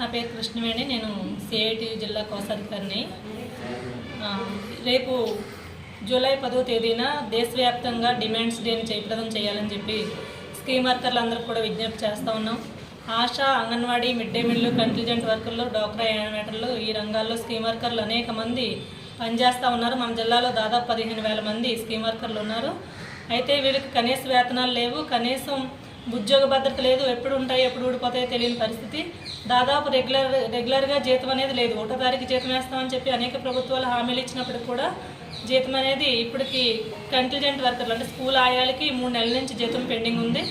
నా పేరు కృష్ణవేణి నేను సిఐటి జిల్లా కోశాధికారిని. రేపు జూలై పదో తేదీన దేశవ్యాప్తంగా డిమాండ్స్ డేని జయప్రదం చేయాలని చెప్పి స్కీమ్ వర్కర్లందరూ కూడా విజ్ఞప్తి చేస్తూ ఉన్నాం. Asha Anganwadi mid day meal contingent వర్కర్లు డాక్టర్ యానిమేటర్లు ఈ రంగాల్లో స్కీమ్ వర్కర్లు అనేక మంది పనిచేస్తూ ఉన్నారు. మన జిల్లాలో దాదాపు పదిహేను వేల మంది స్కీమ్ వర్కర్లు ఉన్నారు. అయితే వీళ్ళకి కనీస వేతనాలు లేవు. కనీసం ఉద్యోగ భద్రత లేదు ఎప్పుడు ఉంటాయి ఎప్పుడు ఊడిపోతాయో తెలియని పరిస్థితి. దాదాపు రెగ్యులర్ రెగ్యులర్గా జీతం అనేది లేదు. ఒకటో తారీఖు జీతం వేస్తామని చెప్పి అనేక ప్రభుత్వాలు హామీలు ఇచ్చినప్పటికి కూడా జీతం అనేది ఇప్పటికి కంటిజెంట్ వర్కర్లు అంటే స్కూల్ ఆయాలకి మూడు నెలల నుంచి జీతం పెండింగ్ ఉంది.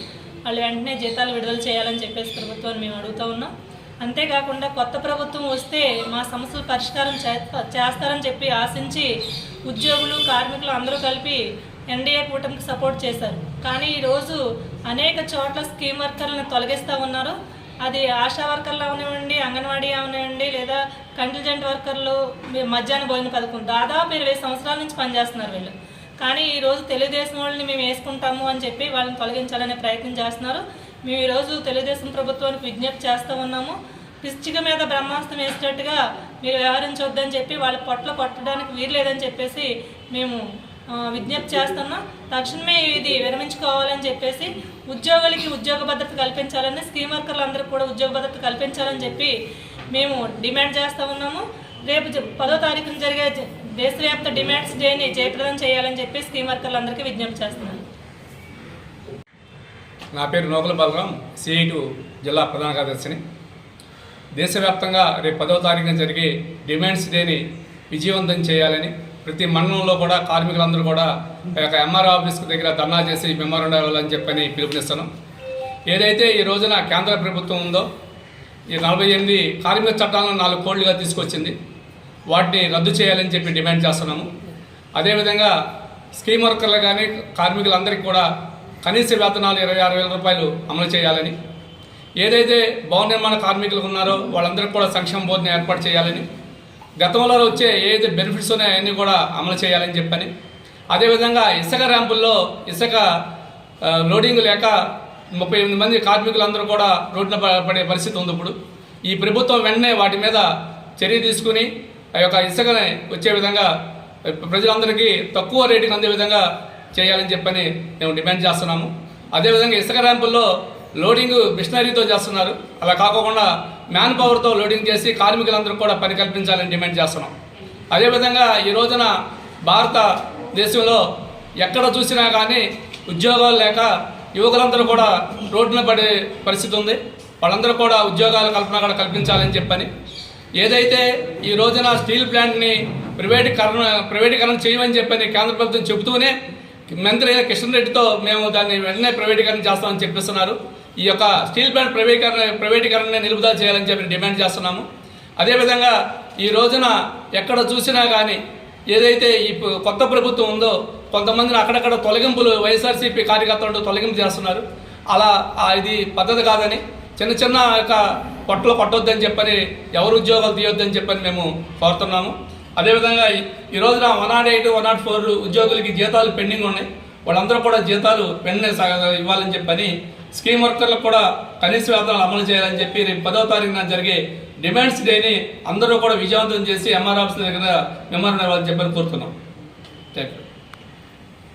వాళ్ళు వెంటనే జీతాలు విడుదల చేయాలని చెప్పేసి ప్రభుత్వాన్ని మేము అడుగుతా ఉన్నాం. అంతేకాకుండా కొత్త ప్రభుత్వం వస్తే మా సమస్యలు పరిష్కారం చేస్తారని చెప్పి ఆశించి ఉద్యోగులు కార్మికులు అందరూ కలిపి ఎన్డీఏ కూటమికి సపోర్ట్ చేశారు. కానీ ఈరోజు అనేక చోట్ల స్కీమ్ వర్కర్లను తొలగిస్తూ ఉన్నారు. అది ఆశా వర్కర్లు అవనివ్వండి అంగన్వాడీ అవనివ్వండి లేదా కంటిజెంట్ వర్కర్లు మీ మధ్యాహ్న భోజన పథకం. దాదాపు ఇరవై సంవత్సరాల నుంచి పనిచేస్తున్నారు వీళ్ళు. కానీ ఈరోజు తెలుగుదేశం వాళ్ళని మేము వేసుకుంటాము అని చెప్పి వాళ్ళని తొలగించాలనే ప్రయత్నం చేస్తున్నారు. మేము ఈరోజు తెలుగుదేశం ప్రభుత్వానికి విజ్ఞప్తి చేస్తూ ఉన్నాము. పిచ్చిక మీద బ్రహ్మాస్త్రం వేసేటట్టుగా మీరు వ్యవహరించొద్దని చెప్పి వాళ్ళ పొట్ల కొట్టడానికి వీలు లేదని చెప్పేసి మేము విజ్ఞప్తి చేస్తున్నా. తక్షణమే ఇది విరమించుకోవాలని చెప్పేసి ఉద్యోగులకి ఉద్యోగ భద్రత కల్పించాలని స్కీమ్ వర్కర్లందరూ కూడా ఉద్యోగ భద్రత కల్పించాలని చెప్పి మేము డిమాండ్ చేస్తూ ఉన్నాము. రేపు జ- పదో తారీఖున జరిగే దేశవ్యాప్త డిమాండ్స్ డేని జయప్రదం చేయాలని చెప్పి స్కీమ్ వర్కర్లందరికీ విజ్ఞప్తి చేస్తున్నాను. నా పేరు నోకల బలరాం సిఐటు జిల్లా ప్రధాన కార్యదర్శిని. దేశవ్యాప్తంగా రేపు పదో తారీఖున జరిగే డిమాండ్స్ డేని విజయవంతం చేయాలని ప్రతి మండలంలో కూడా కార్మికులందరూ కూడా ఒక యొక్క ఎంఆర్ ఆఫీస్ దగ్గర ధర్నా చేసి మెమోరండం ఇవ్వాలని చెప్పని పిలుపునిస్తాను ఏదైతే ఈ రోజున కేంద్ర ప్రభుత్వం ఉందో ఈ నలభై ఎనిమిది కార్మిక చట్టాలను నాలుగు కోళ్ళుగా తీసుకొచ్చింది. వాటిని రద్దు చేయాలని చెప్పి డిమాండ్ చేస్తున్నాము. అదేవిధంగా స్కీమ్ వర్కర్లు కానీ కార్మికులందరికీ కూడా కనీస వేతనాలు ఇరవై ఆరు వేల రూపాయలు అమలు చేయాలని ఏదైతే భవన నిర్మాణ కార్మికులు ఉన్నారో వాళ్ళందరికీ కూడా సంక్షేమ బోర్డుని ఏర్పాటు చేయాలని గతంలో వచ్చే ఏదైతే బెనిఫిట్స్ ఉన్నాయో అవన్నీ కూడా అమలు చేయాలని చెప్పని. అదేవిధంగా ఇసుక ర్యాంపుల్లో ఇసుక లోడింగ్ లేక ముప్పై ఎనిమిది మంది కార్మికులందరూ కూడా రోడ్డున పడే పరిస్థితి ఉంది ఇప్పుడు. ఈ ప్రభుత్వం వెంటనే వాటి మీద చర్య తీసుకుని ఆ యొక్క ఇసుకని వచ్చే విధంగా ప్రజలందరికీ తక్కువ రేటుకి అందే విధంగా చేయాలని చెప్పని మేము డిమాండ్ చేస్తున్నాము. అదేవిధంగా ఇసుక ర్యాంపుల్లో లోడింగ్ మిషనరీతో చేస్తున్నారు. అలా కాకుండా మ్యాన్ పవర్తో లోడింగ్ చేసి కార్మికులందరూ కూడా పని కల్పించాలని డిమాండ్ చేస్తున్నాం. అదేవిధంగా ఈ రోజున భారతదేశంలో ఎక్కడ చూసినా కానీ ఉద్యోగాలు లేక యువకులందరూ కూడా రోడ్డున పడే పరిస్థితి ఉంది. వాళ్ళందరూ కూడా ఉద్యోగాల కల్పన కూడా కల్పించాలని చెప్పని. ఏదైతే ఈ రోజున స్టీల్ ప్లాంట్ని ప్రైవేటీకరణ ప్రైవేటీకరణ చేయమని చెప్పని కేంద్ర ప్రభుత్వం చెబుతూనే మంత్రి కిషన్ రెడ్డితో మేము దాన్ని వెంటనే ప్రైవేటీకరణ చేస్తామని చెప్పిస్తున్నారు. ఈ యొక్క స్టీల్ ప్లాంట్ ప్రైవేటీకరణ ప్రైవేటీకరణ నిలుపుదల చేయాలని చెప్పి డిమాండ్ చేస్తున్నాము. అదేవిధంగా ఈ రోజున ఎక్కడ చూసినా కానీ ఏదైతే ఈ కొత్త ప్రభుత్వం ఉందో కొంతమందిని అక్కడక్కడ తొలగింపులు వైఎస్ఆర్సీపీ కార్యకర్తలు తొలగింపు చేస్తున్నారు. అలా ఇది పద్ధతి కాదని చిన్న చిన్న యొక్క పొట్టలు కొట్టొద్దని చెప్పని ఎవరు ఉద్యోగాలు తీయొద్దని చెప్పని మేము కోరుతున్నాము. అదేవిధంగా ఈ- రోజున one nought eight one nought four ఉద్యోగులకి జీతాలు పెండింగ్ ఉన్నాయి. వాళ్ళందరూ కూడా జీతాలు వెంటనే ఇవ్వాలని చెప్పని స్కీమ్ వర్కర్లకు కూడా కనీస వేతనాలు అమలు చేయాలని చెప్పి రేపు పదో తారీఖున జరిగే డిమాండ్స్ డేని అందరూ కూడా విజయవంతం చేసి ఎంఆర్ ఆఫీస్ దగ్గర మెమోరం ఇవ్వాలని చెప్పని కోరుతున్నాం. Thank you